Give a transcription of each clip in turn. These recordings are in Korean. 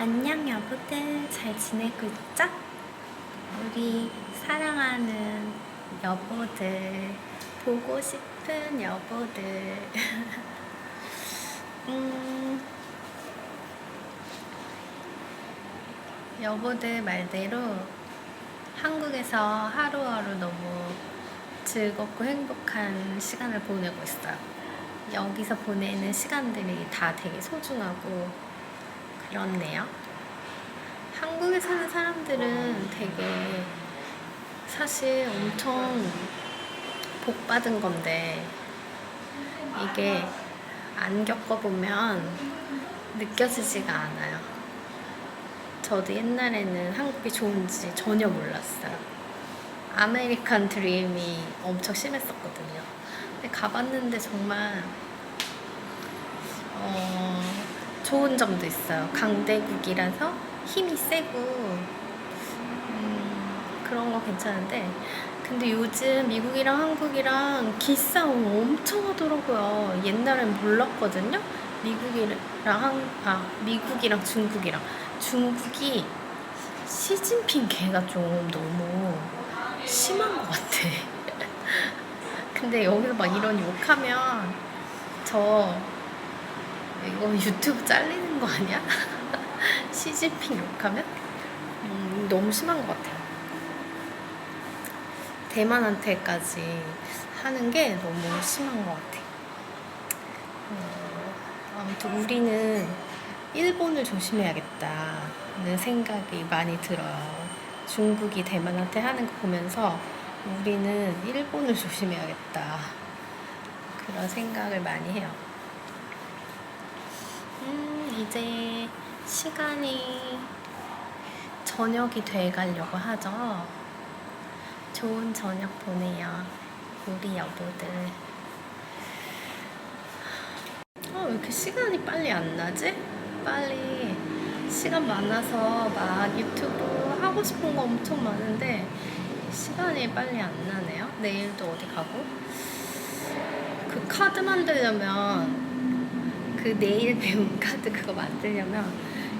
안녕 여보들 잘 지내고 있죠? 우리 사랑하는 여보들 보고 싶은 여보들 음, 여보들 말대로 한국에서 하루하루 너무 즐겁고 행복한 시간을 보내고 있어요. 여기서 보내는 시간들이 다 되게 소중하고 그렇네요. 한국에 사는 사람들은 되게 사실 엄청 복 받은 건데 이게 안 겪어보면 느껴지지가 않아요. 저도 옛날에는 한국이 좋은지 전혀 몰랐어요. 아메리칸 드림이 엄청 심했었거든요. 근데 가봤는데 정말 어, 좋은 점도 있어요. 강대국이라서 힘이 세고 음, 그런 거 괜찮은데 근데 요즘 미국이랑 한국이랑 기싸움 엄청 하더라고요. 옛날엔 몰랐거든요. 미국이랑 한, 아 미국이랑 중국이랑 중국이 시진핑 걔가 좀 너무 심한 것 같아. 근데 여기서 막 이런 욕하면 저 이거 유튜브 잘리는 거 아니야? 시진핑 욕하면? 음, 너무 심한 것 같아요. 대만한테까지 하는 게 너무 심한 것 같아. 어, 아무튼 우리는 일본을 조심해야겠다는 생각이 많이 들어요. 중국이 대만한테 하는 거 보면서 우리는 일본을 조심해야겠다. 그런 생각을 많이 해요. 음, 이제 시간이 저녁이 돼 가려고 하죠. 좋은 저녁 보내요. 우리 여보들. 어, 왜 이렇게 시간이 빨리 안 나지? 빨리 시간 많아서 막 유튜브 하고 싶은 거 엄청 많은데 시간이 빨리 안 나네요. 내일도 어디 가고. 그 카드 만들려면 그 내일 배운 카드 그거 만들려면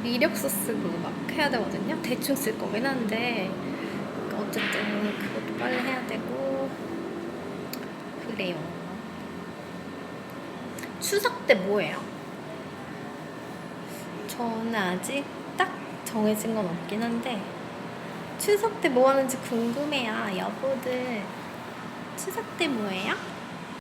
이력서 쓰고 막 해야 되거든요. 대충 쓸 거긴 한데 어쨌든 그것도 빨리 해야 되고 그래요. 추석 때 뭐예요? 저는 아직 딱 정해진 건 없긴 한데 추석 때 뭐 하는지 궁금해요. 여보들 추석 때 뭐예요?